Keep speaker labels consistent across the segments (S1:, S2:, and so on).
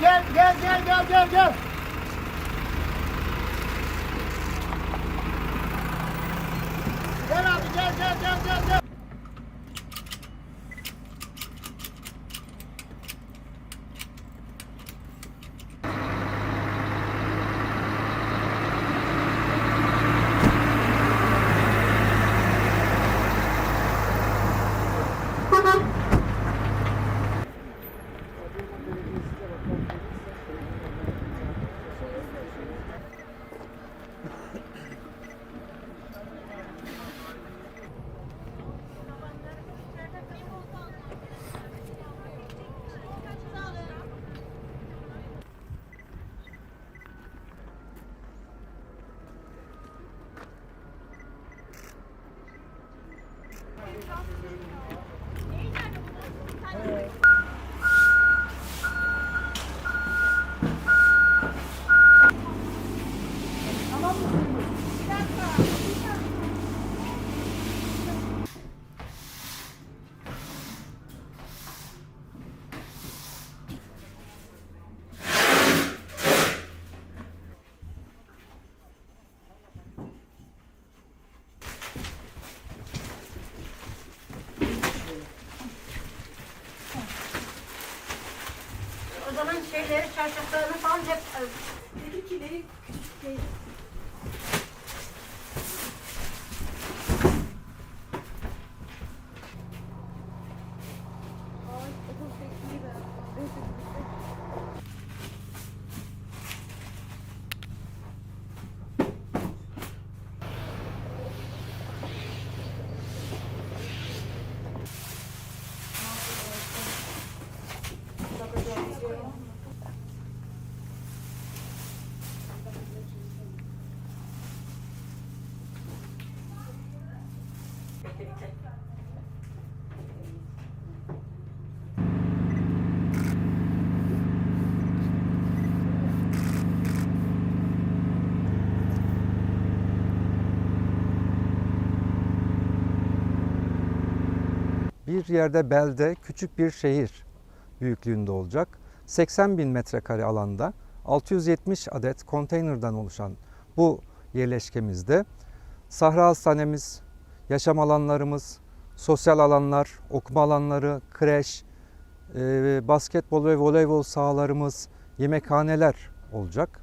S1: gel gel gel. Gel Thank
S2: you. Zaman şeyleri, çarşaflarını falan hep Dedikleri küçük değil.
S3: Bir yerde belde küçük bir şehir büyüklüğünde olacak. 80 bin metrekare alanda 670 adet konteynerden oluşan bu yerleşkemizde sahra hastanemiz, yaşam alanlarımız, sosyal alanlar, okuma alanları, kreş, e, basketbol ve voleybol sahalarımız, yemekhaneler olacak.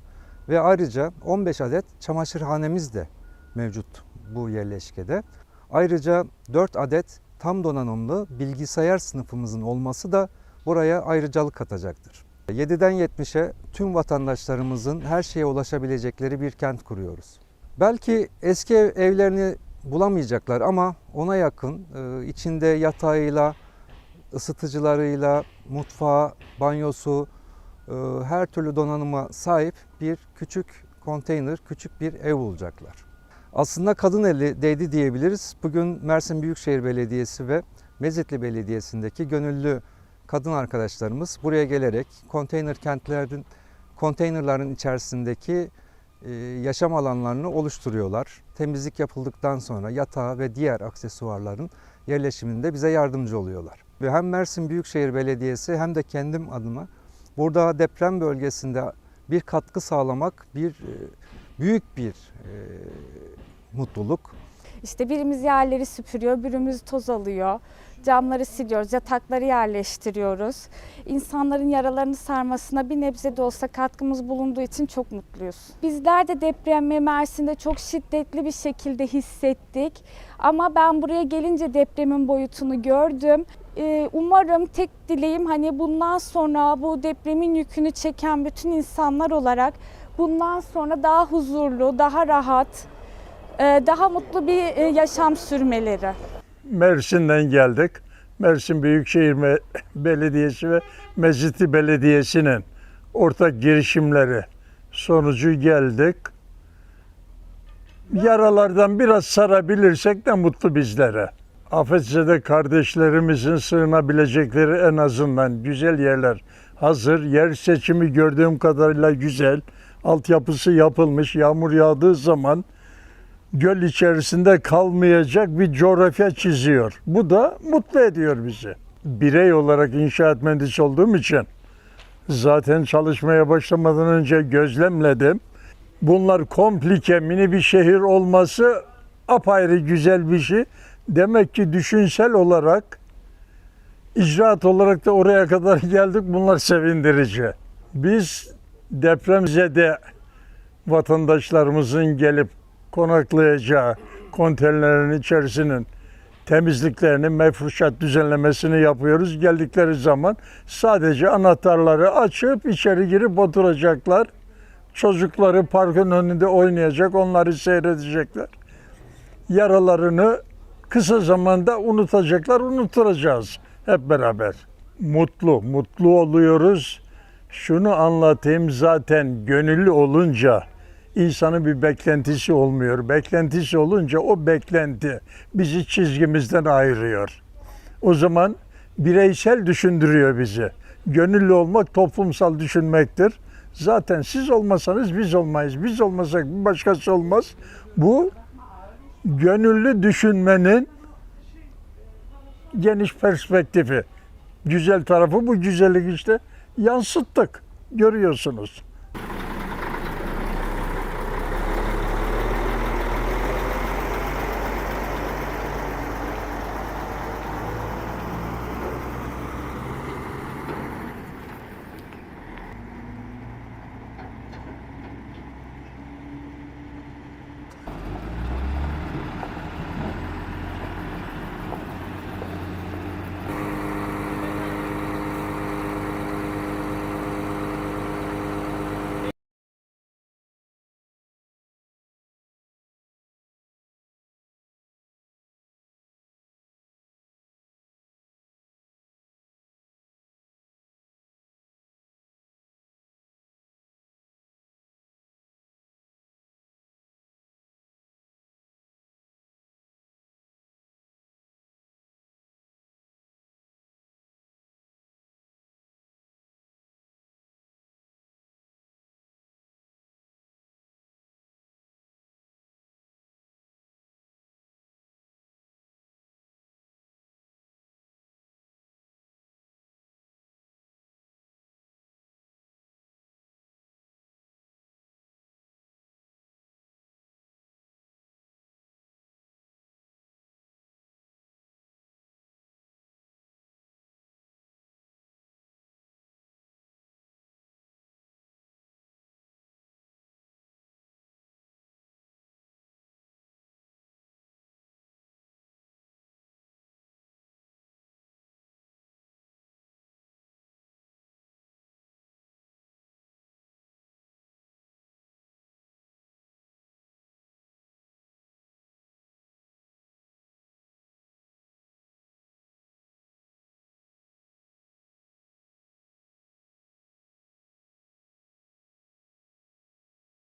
S3: Ve ayrıca 15 adet çamaşırhanemiz de mevcut bu yerleşkede. Ayrıca 4 adet tam donanımlı bilgisayar sınıfımızın olması da buraya ayrıcalık katacaktır. 7'den 70'e tüm vatandaşlarımızın her şeye ulaşabilecekleri bir kent kuruyoruz. Belki eski ev- evlerini bulamayacaklar ama ona yakın e, içinde yatağıyla, ısıtıcılarıyla, mutfağı, banyosu, e, her türlü donanıma sahip bir küçük konteyner, küçük bir ev bulacaklar. Aslında kadın eli değdi diyebiliriz. Bugün Mersin Büyükşehir Belediyesi ve Mezitli Belediyesi'ndeki gönüllü kadın arkadaşlarımız buraya gelerek konteyner kentlerin, konteynerların içerisindeki e, yaşam alanlarını oluşturuyorlar. Temizlik yapıldıktan sonra yatağı ve diğer aksesuarların yerleşiminde bize yardımcı oluyorlar. Ve hem Mersin Büyükşehir Belediyesi hem de kendim adıma burada deprem bölgesinde bir katkı sağlamak bir e, büyük bir e, mutluluk.
S4: İşte birimiz yerleri süpürüyor, birimiz toz alıyor. Camları siliyoruz, yatakları yerleştiriyoruz. İnsanların yaralarını sarmasına bir nebze de olsa katkımız bulunduğu için çok mutluyuz. Bizler de depremi Mersin'de çok şiddetli bir şekilde hissettik. Ama ben buraya gelince depremin boyutunu gördüm. Umarım tek dileğim hani bundan sonra bu depremin yükünü çeken bütün insanlar olarak bundan sonra daha huzurlu, daha rahat, e, daha mutlu bir e, yaşam sürmeleri.
S5: Mersin'den geldik. Mersin Büyükşehir Belediyesi ve Mezitli Belediyesi'nin ortak girişimleri sonucu geldik. Yaralardan biraz sarabilirsek de mutlu bizlere. Afetzede kardeşlerimizin sığınabilecekleri en azından güzel yerler hazır. Yer seçimi gördüğüm kadarıyla güzel. Altyapısı yapılmış. Yağmur yağdığı zaman göl içerisinde kalmayacak bir coğrafya çiziyor. Bu da mutlu ediyor bizi. Birey olarak inşaat mühendisi olduğum için zaten çalışmaya başlamadan önce gözlemledim. Bunlar komplike mini bir şehir olması apayrı güzel bir şey. Demek ki düşünsel olarak icraat olarak da oraya kadar geldik. Bunlar sevindirici. Biz depremzede vatandaşlarımızın gelip konaklayacağı konteynerlerin içerisinin temizliklerini, mefruşat düzenlemesini yapıyoruz. Geldikleri zaman sadece anahtarları açıp içeri girip oturacaklar. Çocukları parkın önünde oynayacak, onları seyredecekler. Yaralarını kısa zamanda unutacaklar, unutturacağız hep beraber. Mutlu, mutlu oluyoruz. Şunu anlatayım zaten gönüllü olunca insanın bir beklentisi olmuyor. Beklentisi olunca o beklenti bizi çizgimizden ayırıyor. O zaman bireysel düşündürüyor bizi. Gönüllü olmak toplumsal düşünmektir. Zaten siz olmasanız biz olmayız. Biz olmasak bir başkası olmaz. Bu gönüllü düşünmenin geniş perspektifi. Güzel tarafı bu güzellik işte yansıttık. Görüyorsunuz.